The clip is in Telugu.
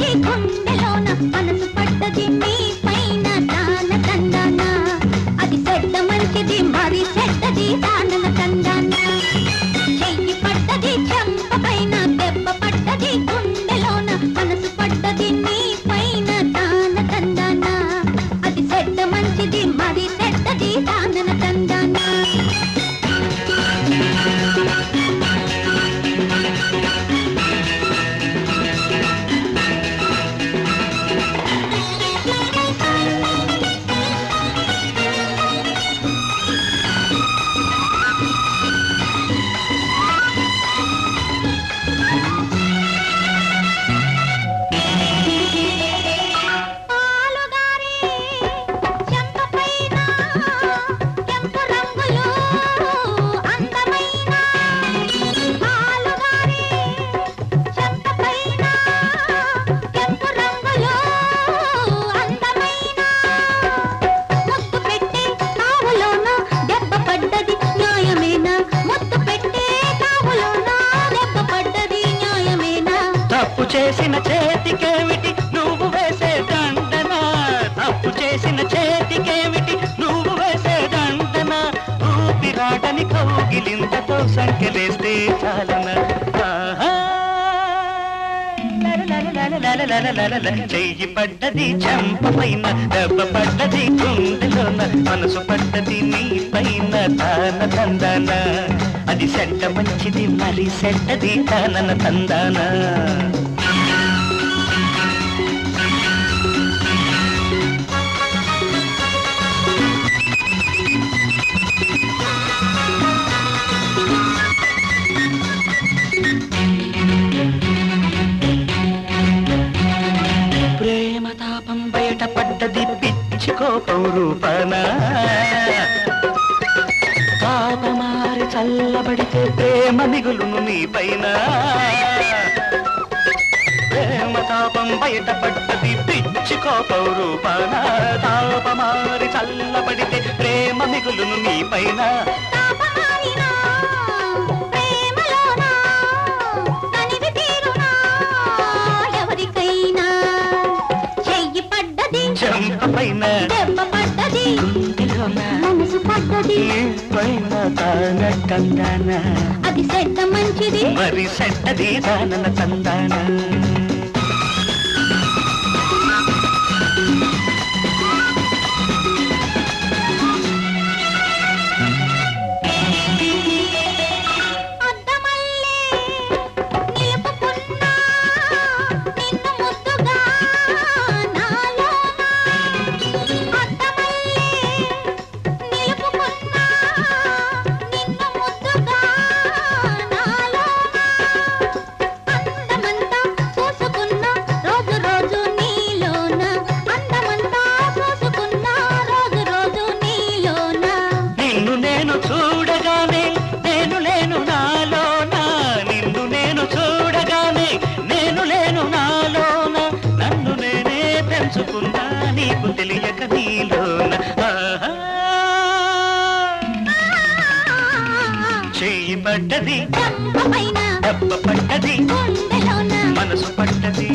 ఈ కొండలోన మనసు పడ్డది నీ చేసిన చేతికేమిటి? నువ్వు వేసే దండనా? తప్పు చేసిన చేతికేమిటి? నువ్వు వేసే దండనా? రూపి రాటని కౌగిలింతతో సంఖ్యలేస్తే చాలన? చెయ్యి పడ్డది చంప పైన దెబ్బ పడ్డది గుండెలోన. మనసు పడ్డది నీ పైన తాన తందాన? అది సెట్ట మంచిది మరి సెట్టది తానన తందానా? ప్రేమతాపం బయట పడ్డది కోపం రూపణ పాపమారి చల్లబడితే ప్రేమ మిగులును నీ పైన? ప్రేమతాపం బయట పడ్డది కోపం రూపణ తాపమారి చల్లబడితే ప్రేమ మిగులును నీ పైన? పైన మనసు పడ్డది. పైన అది సెట్ట మంచిది. మరి సెట్టది తానన కందానా పెంచుకున్నా నీకు తెలియక నీలోన. చెయ్యి పడ్డది పడ్డది మనసు పడ్డది.